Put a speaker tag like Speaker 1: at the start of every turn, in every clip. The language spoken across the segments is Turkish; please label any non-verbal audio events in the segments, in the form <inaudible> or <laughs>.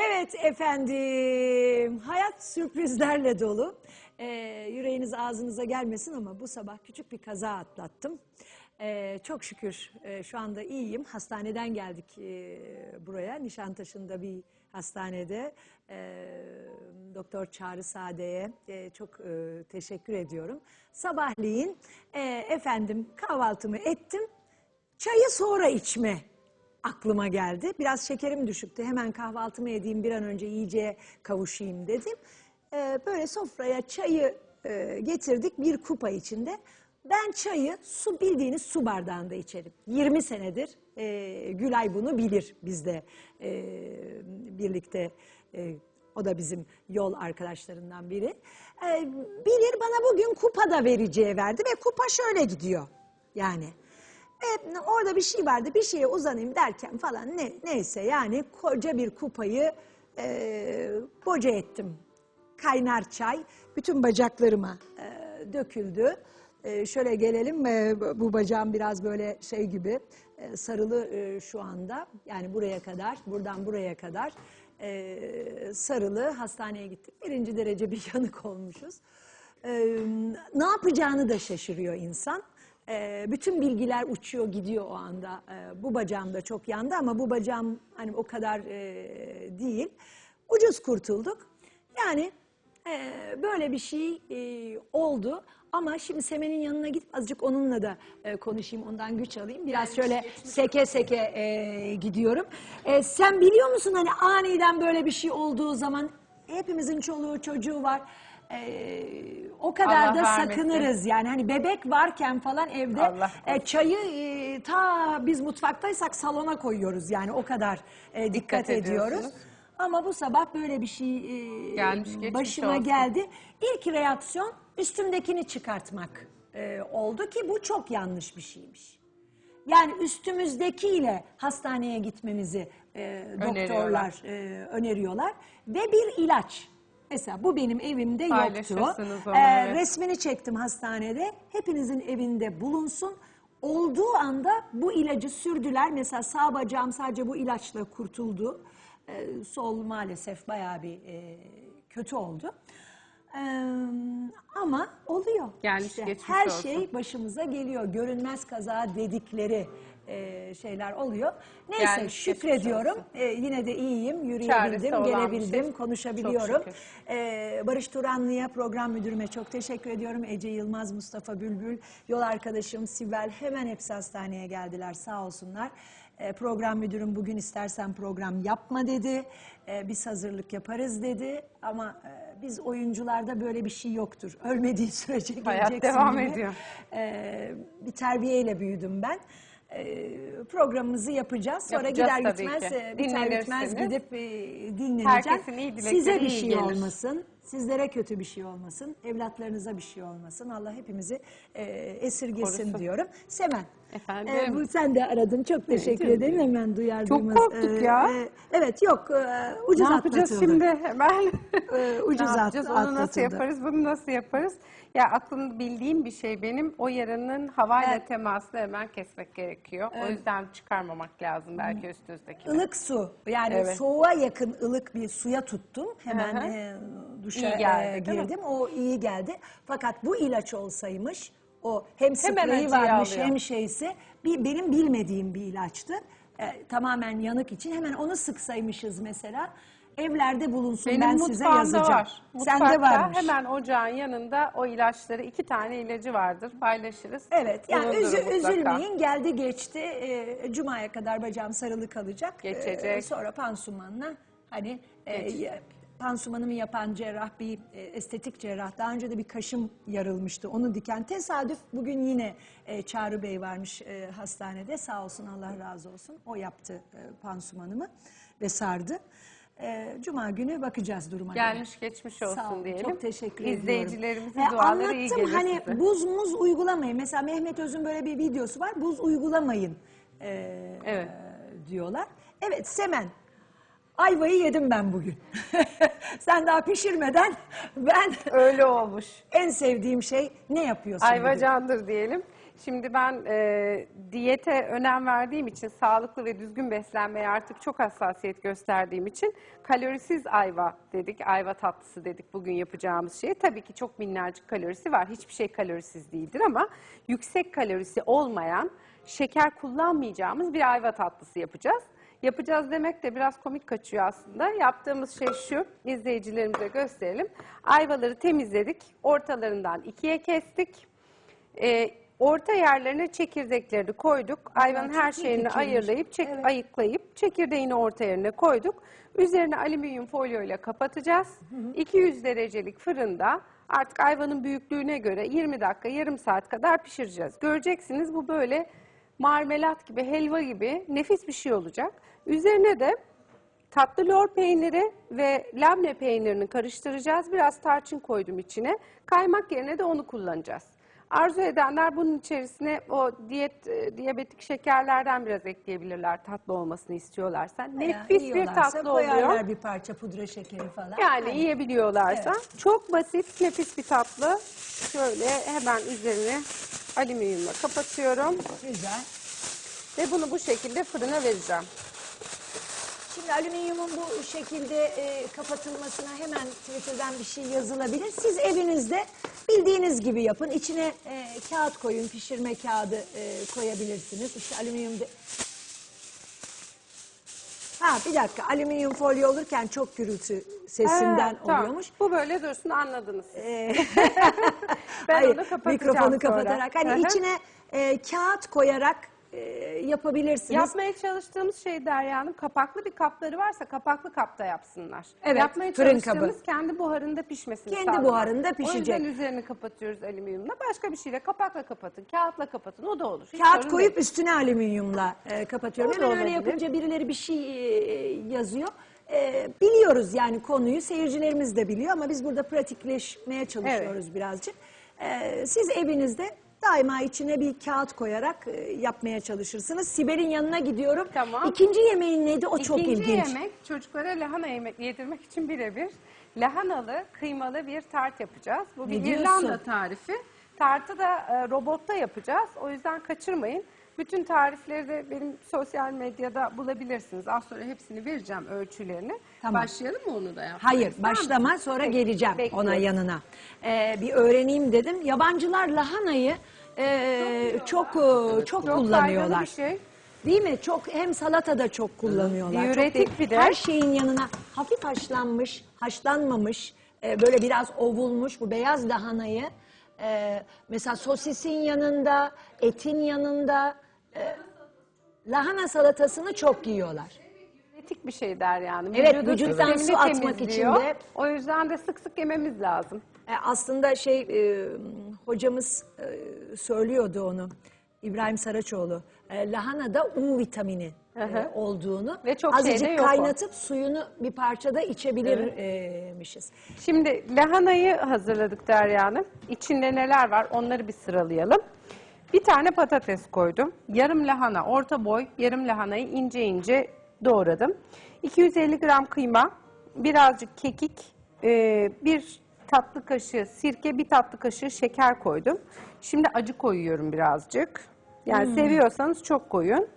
Speaker 1: Evet efendim, hayat sürprizlerle dolu. Ee, yüreğiniz ağzınıza gelmesin ama bu sabah küçük bir kaza atlattım. Ee, çok şükür e, şu anda iyiyim. Hastaneden geldik e, buraya, Nişantaşı'nda bir hastanede. Ee, Doktor Çağrı Sade'ye e, çok e, teşekkür ediyorum. Sabahleyin e, efendim kahvaltımı ettim. Çayı sonra içme aklıma geldi. Biraz şekerim düşüktü. Hemen kahvaltımı edeyim bir an önce iyice kavuşayım dedim. Ee, böyle sofraya çayı e, getirdik bir kupa içinde. Ben çayı su bildiğiniz su bardağında içerim. 20 senedir e, Gülay bunu bilir bizde e, birlikte. e, o da bizim yol arkadaşlarından biri. E, bilir bana bugün kupa da vereceği verdi ve kupa şöyle gidiyor yani. E, orada bir şey vardı bir şeye uzanayım derken falan ne, neyse yani koca bir kupayı e, boca ettim. Kaynar çay bütün bacaklarıma e, döküldü. E, şöyle gelelim e, bu bacağım biraz böyle şey gibi e, sarılı e, şu anda yani buraya kadar buradan buraya kadar e, sarılı hastaneye gittik. Birinci derece bir <laughs> yanık olmuşuz. E, ne yapacağını da şaşırıyor insan. Bütün bilgiler uçuyor gidiyor o anda. Bu bacağım da çok yandı ama bu bacağım hani o kadar e, değil. Ucuz kurtulduk. Yani e, böyle bir şey e, oldu. Ama şimdi Semen'in yanına gidip azıcık onunla da e, konuşayım, ondan güç alayım. Biraz şöyle seke seke e, gidiyorum. E, sen biliyor musun hani aniden böyle bir şey olduğu zaman hepimizin çoluğu çocuğu var. E, o kadar
Speaker 2: Allah
Speaker 1: da
Speaker 2: vermesin.
Speaker 1: sakınırız yani hani bebek varken falan evde
Speaker 2: Allah
Speaker 1: e, çayı e, ta biz mutfaktaysak salona koyuyoruz yani o kadar e, dikkat,
Speaker 2: Dikkat
Speaker 1: ediyoruz.
Speaker 2: ediyorsunuz.
Speaker 1: Ama bu sabah böyle bir şey e,
Speaker 2: Gelmiş, geçmiş
Speaker 1: başıma
Speaker 2: olsun.
Speaker 1: geldi. İlk reaksiyon üstümdekini çıkartmak e, oldu ki bu çok yanlış bir şeymiş. Yani üstümüzdekiyle hastaneye gitmemizi e, doktorlar
Speaker 2: Öneriyorlar.
Speaker 1: e, öneriyorlar ve bir ilaç. Mesela bu benim evimde yoktu.
Speaker 2: Onu,
Speaker 1: Ee,
Speaker 2: evet.
Speaker 1: resmini çektim hastanede. Hepinizin evinde bulunsun. Olduğu anda bu ilacı sürdüler. Mesela sağ bacağım sadece bu ilaçla kurtuldu. Ee, sol maalesef bayağı bir e, kötü oldu. Ee, ama oluyor.
Speaker 2: Gelmiş, geçmiş
Speaker 1: her
Speaker 2: olsun.
Speaker 1: şey başımıza geliyor. Görünmez kaza dedikleri e, şeyler oluyor. Neyse
Speaker 2: geçmiş
Speaker 1: şükrediyorum. Ee, yine de iyiyim,
Speaker 2: Çaresi
Speaker 1: yürüyebildim,
Speaker 2: olan bir
Speaker 1: gelebildim,
Speaker 2: şey.
Speaker 1: konuşabiliyorum.
Speaker 2: Çok.
Speaker 1: Ee, Barış Turanlı'ya program müdürüme çok teşekkür ediyorum. Ece Yılmaz, Mustafa Bülbül, yol arkadaşım Sibel hemen hepsi hastaneye geldiler sağ olsunlar. Ee, program müdürüm bugün istersen program yapma dedi. Ee, biz hazırlık yaparız dedi. Ama e, biz oyuncularda böyle bir şey yoktur. Ölmediği sürece
Speaker 2: Hayat
Speaker 1: geleceksin
Speaker 2: devam
Speaker 1: gibi.
Speaker 2: ediyor.
Speaker 1: Ee, bir terbiyeyle büyüdüm ben. Ee, programımızı yapacağız. Sonra
Speaker 2: Yapacağız
Speaker 1: gider
Speaker 2: tabii
Speaker 1: gitmez,
Speaker 2: ki.
Speaker 1: e, biter gitmez
Speaker 2: Dinlenirsiniz.
Speaker 1: gidip e, dinleneceğim.
Speaker 2: Herkesin iyi dilekleri
Speaker 1: Size bir
Speaker 2: iyi
Speaker 1: şey
Speaker 2: gelir.
Speaker 1: olmasın. Sizlere kötü bir şey olmasın. Evlatlarınıza bir şey olmasın. Allah hepimizi e, esirgesin
Speaker 2: Korusun.
Speaker 1: diyorum. Semen.
Speaker 2: Efendim?
Speaker 1: e, bu sen de aradın. Çok teşekkür
Speaker 2: canım.
Speaker 1: ederim. Hemen duyar
Speaker 2: Çok
Speaker 1: duymaz.
Speaker 2: korktuk ya.
Speaker 1: evet yok. e, ucuz
Speaker 2: Ne yapacağız şimdi hemen?
Speaker 1: Ee, <laughs> ucuz
Speaker 2: ne yapacağız?
Speaker 1: at-
Speaker 2: Onu nasıl yaparız? Bunu nasıl yaparız? Ya aklımda bildiğim bir şey benim. O yaranın havayla
Speaker 1: Evet.
Speaker 2: temasını hemen kesmek gerekiyor. O yüzden çıkarmamak lazım belki üst üstteki.
Speaker 1: Ilık su yani
Speaker 2: Evet.
Speaker 1: soğuğa yakın ılık bir suya tuttum. Hemen
Speaker 2: Hı hı.
Speaker 1: e, duşa
Speaker 2: İyi geldi,
Speaker 1: e, girdim. O iyi geldi. Fakat bu ilaç olsaymış o hem spreyi varmış
Speaker 2: alıyor.
Speaker 1: hem şeysi bir, benim bilmediğim bir ilaçtı. E, tamamen yanık için hemen onu sıksaymışız mesela. Evlerde bulunsun
Speaker 2: Benim
Speaker 1: ben size yazacağım.
Speaker 2: var.
Speaker 1: Sende
Speaker 2: Mutfakta
Speaker 1: varmış.
Speaker 2: hemen ocağın yanında o ilaçları iki tane ilacı vardır. Paylaşırız.
Speaker 1: Evet yani üzü-
Speaker 2: mutlaka.
Speaker 1: üzülmeyin geldi geçti E, Cuma'ya kadar bacağım sarılı kalacak. E,
Speaker 2: Geçecek.
Speaker 1: sonra pansumanla hani e,
Speaker 2: Geçecek.
Speaker 1: Pansumanımı yapan cerrah bir e, estetik cerrah daha önce de bir kaşım yarılmıştı onu diken tesadüf bugün yine e, Çağrı Bey varmış e, hastanede sağ olsun Allah razı olsun o yaptı e, pansumanımı ve sardı. E, Cuma günü bakacağız duruma göre.
Speaker 2: Gelmiş geçmiş olsun
Speaker 1: Sağ olun,
Speaker 2: diyelim.
Speaker 1: Çok teşekkür ediyorum.
Speaker 2: İzleyicilerimizin
Speaker 1: E,
Speaker 2: duaları iyi
Speaker 1: anlattım
Speaker 2: gelir
Speaker 1: hani
Speaker 2: size.
Speaker 1: buz muz uygulamayın. Mesela Mehmet Öz'ün böyle bir videosu var. Buz uygulamayın e,
Speaker 2: Evet.
Speaker 1: e, diyorlar. Evet Semen. Ayvayı yedim ben bugün. <laughs> Sen daha pişirmeden ben
Speaker 2: Öyle olmuş.
Speaker 1: en sevdiğim şey ne yapıyorsun?
Speaker 2: Ayva
Speaker 1: bugün?
Speaker 2: candır diyelim. Şimdi ben e, diyete önem verdiğim için, sağlıklı ve düzgün beslenmeye artık çok hassasiyet gösterdiğim için kalorisiz ayva dedik, ayva tatlısı dedik bugün yapacağımız şey. Tabii ki çok minnacık kalorisi var, hiçbir şey kalorisiz değildir ama yüksek kalorisi olmayan, şeker kullanmayacağımız bir ayva tatlısı yapacağız. Yapacağız demek de biraz komik kaçıyor aslında. Yaptığımız şey şu, izleyicilerimize gösterelim. Ayvaları temizledik, ortalarından ikiye kestik. Ee, orta yerlerine çekirdeklerini koyduk. Ayvanın her
Speaker 1: çok iyi
Speaker 2: şeyini
Speaker 1: fikirmiş.
Speaker 2: ayırlayıp, çek, ayıklayıp çekirdeğini orta yerine koyduk. Üzerine alüminyum folyo ile kapatacağız. 200 derecelik fırında artık ayvanın büyüklüğüne göre 20 dakika, yarım saat kadar pişireceğiz. Göreceksiniz bu böyle marmelat gibi, helva gibi nefis bir şey olacak. Üzerine de Tatlı lor peyniri ve lamne peynirini karıştıracağız. Biraz tarçın koydum içine. Kaymak yerine de onu kullanacağız. Arzu edenler bunun içerisine o diyet e, diyabetik şekerlerden biraz ekleyebilirler tatlı olmasını istiyorlarsa. Nefis bir
Speaker 1: Yiyorlarsa
Speaker 2: tatlı
Speaker 1: koyarlar
Speaker 2: oluyor.
Speaker 1: bir parça pudra şekeri falan.
Speaker 2: Yani
Speaker 1: Aynen.
Speaker 2: yiyebiliyorlarsa. Çok basit, nefis bir tatlı. Şöyle hemen üzerini alüminyumla kapatıyorum
Speaker 1: Güzel.
Speaker 2: ve bunu bu şekilde fırına vereceğim.
Speaker 1: Şimdi alüminyumun bu şekilde e, kapatılmasına hemen Twitter'dan bir şey yazılabilir. Siz evinizde bildiğiniz gibi yapın. İçine e, kağıt koyun, pişirme kağıdı e, koyabilirsiniz. İşte alüminyum de... Ha bir dakika alüminyum folyo olurken çok gürültü sesinden
Speaker 2: Ha, tamam.
Speaker 1: oluyormuş.
Speaker 2: Bu böyle dursun anladınız.
Speaker 1: Ee, <laughs> <laughs>
Speaker 2: Ben onu kapatacağım
Speaker 1: mikrofonu
Speaker 2: sonra.
Speaker 1: kapatarak hani içine e, kağıt koyarak e, yapabilirsiniz.
Speaker 2: Yapmaya çalıştığımız şey Derya Hanım kapaklı bir kapları varsa kapaklı kapta yapsınlar.
Speaker 1: Evet,
Speaker 2: Yapmaya
Speaker 1: fırın
Speaker 2: çalıştığımız
Speaker 1: kabı.
Speaker 2: kendi buharında pişmesini
Speaker 1: Kendi
Speaker 2: sağlamak.
Speaker 1: buharında pişecek.
Speaker 2: O yüzden üzerini kapatıyoruz alüminyumla. Başka bir şeyle kapakla kapatın, kağıtla kapatın o da olur. Hiç
Speaker 1: Kağıt
Speaker 2: sorun
Speaker 1: koyup
Speaker 2: değil.
Speaker 1: üstüne alüminyumla e, kapatıyorum.
Speaker 2: O da
Speaker 1: Hemen öyle
Speaker 2: olabilir.
Speaker 1: yapınca birileri bir şey e, yazıyor. E, biliyoruz yani konuyu, seyircilerimiz de biliyor ama biz burada pratikleşmeye çalışıyoruz birazcık. E, siz evinizde daima içine bir kağıt koyarak e, yapmaya çalışırsınız. Sibel'in yanına gidiyorum.
Speaker 2: Tamam.
Speaker 1: İkinci yemeğin neydi? O çok
Speaker 2: İkinci
Speaker 1: ilginç.
Speaker 2: yemek çocuklara lahana yemek yedirmek için birebir lahanalı kıymalı bir tart yapacağız. Bu bir
Speaker 1: diyorsun?
Speaker 2: İrlanda tarifi. Tartı da e, robotta yapacağız. O yüzden kaçırmayın. Bütün tarifleri de benim sosyal medyada bulabilirsiniz. Az sonra hepsini vereceğim ölçülerini.
Speaker 1: Tamam.
Speaker 2: Başlayalım mı onu da yapmaya?
Speaker 1: Hayır
Speaker 2: misin?
Speaker 1: başlama sonra
Speaker 2: Peki,
Speaker 1: geleceğim
Speaker 2: bekliyorum.
Speaker 1: ona yanına. Ee, bir öğreneyim dedim. Yabancılar lahanayı e, çok çok,
Speaker 2: Çok
Speaker 1: kullanıyorlar.
Speaker 2: bir şey.
Speaker 1: Değil mi? Çok hem salatada çok kullanıyorlar.
Speaker 2: Diüretik
Speaker 1: çok
Speaker 2: bir de.
Speaker 1: Her şeyin yanına hafif haşlanmış, haşlanmamış, e, böyle biraz ovulmuş bu beyaz lahanayı e, mesela sosisin yanında, etin yanında e, lahana salatasını çok yiyorlar.
Speaker 2: Etik bir şey der yani.
Speaker 1: Evet,
Speaker 2: Vücudun
Speaker 1: vücuttan su atmak için de.
Speaker 2: O yüzden de sık sık yememiz lazım.
Speaker 1: E, aslında şey e, hocamız e, söylüyordu onu. İbrahim Saraçoğlu. E, lahanada U vitamini e, olduğunu
Speaker 2: Ve çok şeyde
Speaker 1: azıcık
Speaker 2: yok o.
Speaker 1: kaynatıp suyunu bir parçada içebilirmişiz.
Speaker 2: Şimdi lahanayı hazırladık Derya Hanım. İçinde neler var onları bir sıralayalım. Bir tane patates koydum. Yarım lahana, orta boy yarım lahanayı ince ince doğradım. 250 gram kıyma, birazcık kekik, e, bir tatlı kaşığı sirke, bir tatlı kaşığı şeker koydum. Şimdi acı koyuyorum birazcık. Yani seviyorsanız çok koyun.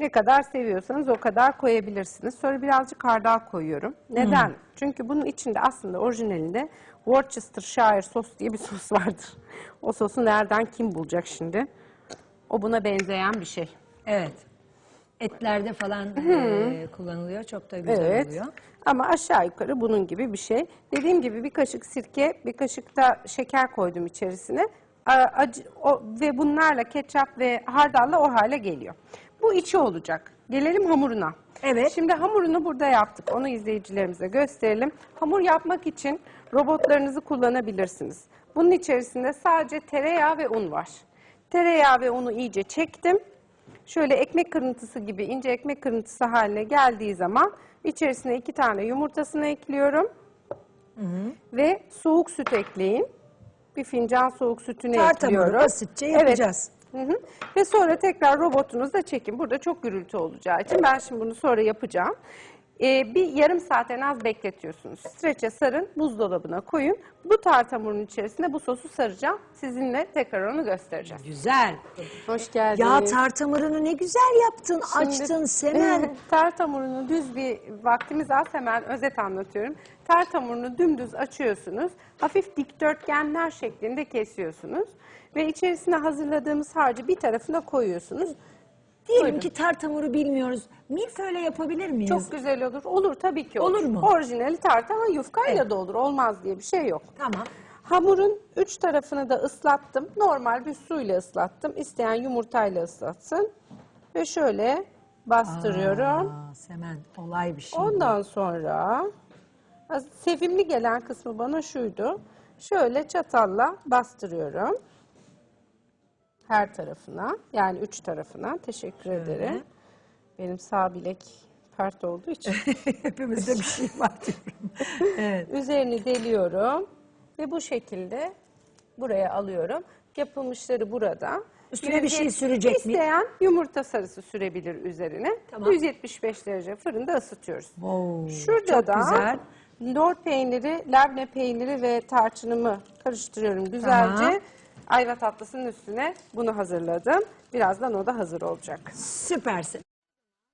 Speaker 2: Ne kadar seviyorsanız o kadar koyabilirsiniz. Sonra birazcık hardal koyuyorum. Neden? Çünkü bunun içinde aslında orijinalinde Worcestershire sos diye bir sos <laughs> vardır. O sosu nereden kim bulacak şimdi? O buna benzeyen bir şey.
Speaker 1: Evet. Etlerde falan e, kullanılıyor. Çok da güzel
Speaker 2: Evet.
Speaker 1: oluyor.
Speaker 2: Ama aşağı yukarı bunun gibi bir şey. Dediğim gibi bir kaşık sirke, bir kaşık da şeker koydum içerisine. Acı, o, ve bunlarla ketçap ve hardalla o hale geliyor. Bu içi olacak. Gelelim hamuruna.
Speaker 1: Evet.
Speaker 2: Şimdi hamurunu burada yaptık. Onu izleyicilerimize gösterelim. Hamur yapmak için robotlarınızı kullanabilirsiniz. Bunun içerisinde sadece tereyağı ve un var. Tereyağı ve unu iyice çektim. Şöyle ekmek kırıntısı gibi ince ekmek kırıntısı haline geldiği zaman içerisine iki tane yumurtasını ekliyorum. Ve soğuk süt ekleyin. Bir fincan soğuk sütünü
Speaker 1: Tart hamuru
Speaker 2: ekliyorum.
Speaker 1: basitçe yapacağız.
Speaker 2: Hı hı. Ve sonra tekrar robotunuzda çekin. Burada çok gürültü olacağı için ben şimdi bunu sonra yapacağım. Ee, bir yarım saat en az bekletiyorsunuz. Streçe sarın, buzdolabına koyun. Bu tart hamurunun içerisine bu sosu saracağım. Sizinle tekrar onu göstereceğim.
Speaker 1: Güzel.
Speaker 2: Hoş geldiniz.
Speaker 1: Ya tart hamurunu ne güzel yaptın, açtın Semen. <laughs>
Speaker 2: tart hamurunu düz bir vaktimiz az hemen özet anlatıyorum. Tart hamurunu dümdüz açıyorsunuz. Hafif dikdörtgenler şeklinde kesiyorsunuz. Ve içerisine hazırladığımız harcı bir tarafına koyuyorsunuz.
Speaker 1: Diyelim
Speaker 2: Buyurun.
Speaker 1: ki tart hamuru bilmiyoruz. Milföyle yapabilir miyiz?
Speaker 2: Çok güzel olur. Olur tabii ki olur.
Speaker 1: Olur mu?
Speaker 2: Orijinali tart ama yufkayla
Speaker 1: Evet.
Speaker 2: da olur. Olmaz diye bir şey yok.
Speaker 1: Tamam.
Speaker 2: Hamurun üç tarafını da ıslattım. Normal bir suyla ıslattım. İsteyen yumurtayla ıslatsın. Ve şöyle bastırıyorum.
Speaker 1: Aa, Semen olay bir şey. bu.
Speaker 2: Ondan sonra az- sevimli gelen kısmı bana şuydu. Şöyle çatalla bastırıyorum. Her tarafına yani üç tarafına. Teşekkür ederim. Benim sağ bilek pert olduğu için. <laughs>
Speaker 1: Hepimizde bir şey var diyorum. evet.
Speaker 2: Üzerini deliyorum ve bu şekilde buraya alıyorum. Yapılmışları burada.
Speaker 1: Üstüne bir şey sürecek mi?
Speaker 2: İsteyen yumurta sarısı sürebilir üzerine.
Speaker 1: Tamam.
Speaker 2: 175 derece fırında ısıtıyoruz.
Speaker 1: Wow,
Speaker 2: Şurada
Speaker 1: çok
Speaker 2: da
Speaker 1: güzel.
Speaker 2: lor peyniri, labne peyniri ve tarçınımı karıştırıyorum güzelce.
Speaker 1: Tamam.
Speaker 2: Ayva tatlısının üstüne bunu hazırladım. Birazdan o da hazır olacak.
Speaker 1: Süpersin.